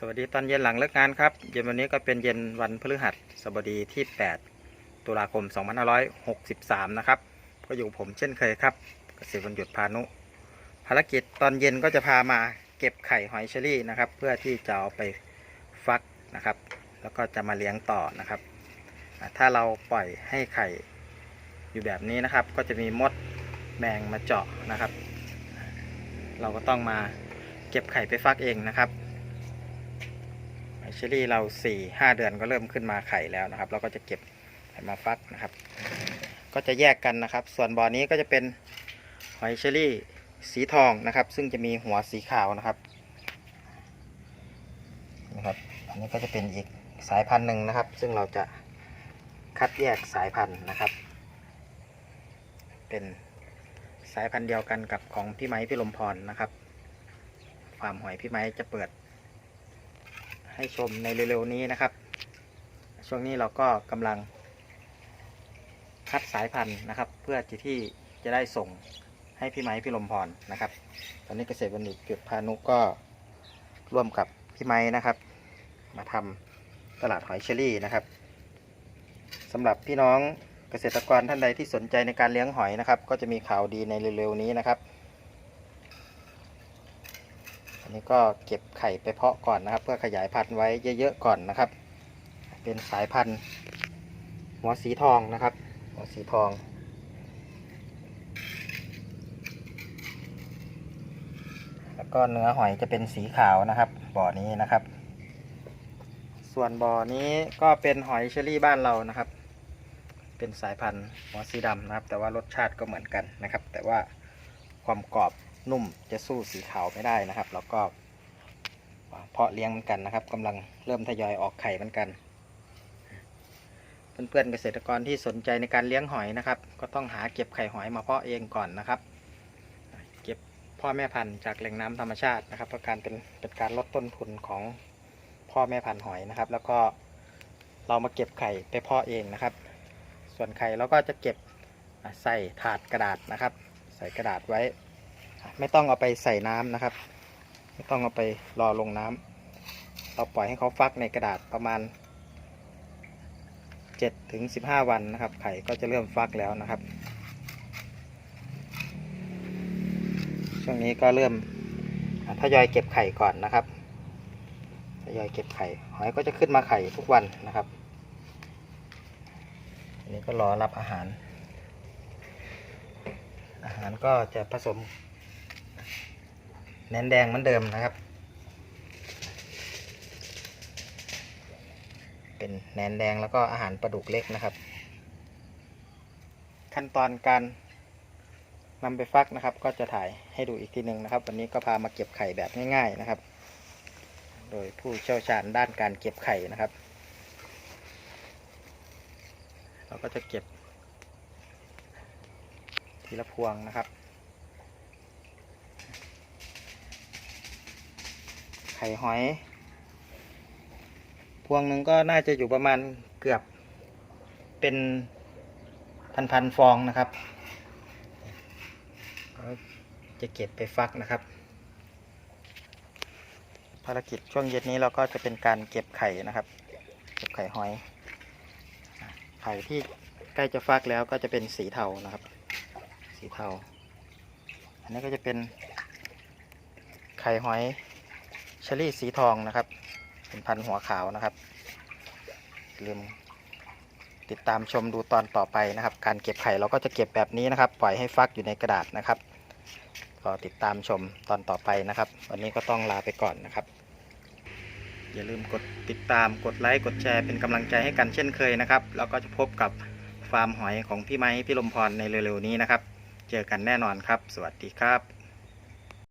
สวัสดีตอนเย็นหลังเลิกงานครับ เย็นวันนี้ก็เป็นเย็นวันพฤหัสบดีที่ 8 ตุลาคม 2563 นะครับ ก็อยู่ผมเช่นเคยครับเกษตรวันหยุดพานุ ภารกิจตอนเย็นก็จะพามาเก็บไข่หอยเชอรี่นะครับ เพื่อที่จะเอาไปฟักนะครับ แล้วก็จะมาเลี้ยงต่อนะครับ ถ้าเราปล่อยให้ไข่อยู่แบบนี้นะครับ ก็จะมีมดแมงมาเจาะนะครับ เราก็ต้องมาเก็บไข่ไปฟักเองนะครับ เชอรี่เราสี่ห้าเดือนก็เริ่มขึ้นมาไข่แล้วนะครับเราก็จะเก็บมาฟักนะครับ ก็จะแยกกันนะครับ ส่วนบ่อนี้ก็จะเป็นหอยเชอรี่สีทองนะครับ ซึ่งจะมีหัวสีขาวนะครับนะครับ อันนี้ก็จะเป็นอีกสายพันธุ์หนึ่งนะครับ ซึ่งเราจะคัดแยกสายพันธุ์นะครับ เป็นสายพันธุ์เดียวกันกับของพี่ไม้พี่ลมพรนะครับฟาร์มหอยพี่ไม้จะเปิด ให้ชมในเร็วๆนี้นะครับ ช่วงนี้เราก็กำลัง คัดสายพันธุ์นะครับ เพื่อที่ที่จะได้ส่งให้พี่ไม้พี่ลมพรนะครับ ตอนนี้เกษตรบัณฑิตจุดพานุก็ร่วมกับพี่ไม้นะครับ มาทำตลาดหอยเชอรี่นะครับสำหรับพี่น้องเกษตรกรท่านใดที่สนใจในการเลี้ยงหอยนะครับ ก็จะมีข่าวดีในเร็วๆนี้นะครับ อันนี้ก็เก็บไข่ไปเพาะก่อนนะครับ เพื่อขยายพันธุ์ไว้เยอะๆก่อนนะครับ เป็นสายพันธุ์หัวสีทองนะครับ หัวสีทองแล้วก็เนื้อหอยจะเป็นสีขาวนะครับบ่อนี้นะครับ ส่วนบ่อนี้ก็เป็นหอยเชอรี่บ้านเรานะครับ เป็นสายพันธุ์หัวสีดำนะครับ แต่ว่ารสชาติก็เหมือนกันนะครับ แต่ว่าความกรอบ นุ่มจะสู้สีขาวไม่ได้นะครับ แล้วก็เพาะเลี้ยงเหมือนกันนะครับกำลังเริ่มทยอยออกไข่เหมือนกัน เพื่อนๆเกษตรกรที่สนใจในการเลี้ยงหอยนะครับ ก็ต้องหาเก็บไข่หอยมาเพาะเองก่อนนะครับ เก็บพ่อแม่พันธุ์จากแหล่งน้ำธรรมชาตินะครับเพื่อการเป็นเป็นการลดต้นทุนของพ่อแม่พันธุ์หอยนะครับ แล้วก็เรามาเก็บไข่ไปเพาะเองนะครับ ส่วนไข่เราก็จะเก็บใส่ถาดกระดาษนะครับ ใส่กระดาษไว้ ไม่ต้องเอาไปใส่น้ำนะครับ ไม่ต้องเอาไปรอลงน้ำเราปล่อยให้เขาฟักในกระดาษประมาณ7ถึง15 วันนะครับ ไข่ก็จะเริ่มฟักแล้วนะครับ ช่วงนี้ก็เริ่มทยอยเก็บไข่ก่อนนะครับทยอยเก็บไข่ หอยก็จะขึ้นมาไข่ทุกวันนะครับ อันนี้ก็รอรับอาหาร อาหารก็จะผสม แนนแดงเหมือนเดิมนะครับ เป็นแหนนแดงแล้วก็อาหารปลาดุกเล็กนะครับ ขั้นตอนการนำไปฟักนะครับ ก็จะถ่ายให้ดูอีกทีหนึ่งนะครับ วันนี้ก็พามาเก็บไข่แบบง่ายๆนะครับ โดยผู้เชี่ยวชาญด้านการเก็บไข่นะครับ เราก็จะเก็บทีละพวงนะครับ ไข่หอย พวงหนึ่งก็น่าจะอยู่ประมาณเกือบเป็นพันๆฟองนะครับก็จะเก็บไปฟักนะครับ ภารกิจช่วงเย็นนี้เราก็จะเป็นการเก็บไข่นะครับ เก็บไข่หอย ไข่ที่ใกล้จะฟักแล้วก็จะเป็นสีเทานะครับ สีเทา อันนี้ก็จะเป็นไข่หอย ชอรี่สีทองนะครับ เป็นพันหัวขาวนะครับลืมติดตามชมดูตอนต่อไปนะครับ การเก็บไข่เราก็จะเก็บแบบนี้นะครับ ปล่อยให้ฟักอยู่ในกระดาษนะครับก็ติดตามชมตอนต่อไปนะครับ วันนี้ก็ต้องลาไปก่อนนะครับ อย่าลืมกดติดตามกดไลค์กดแชร์เป็นกำลังใจให้กันเช่นเคยนะครับ แล้วก็จะพบกับฟาร์มหอยของพี่ไม้พี่ลมพรในเร็วๆนี้นะครับ เจอกันแน่นอนครับ สวัสดีครับ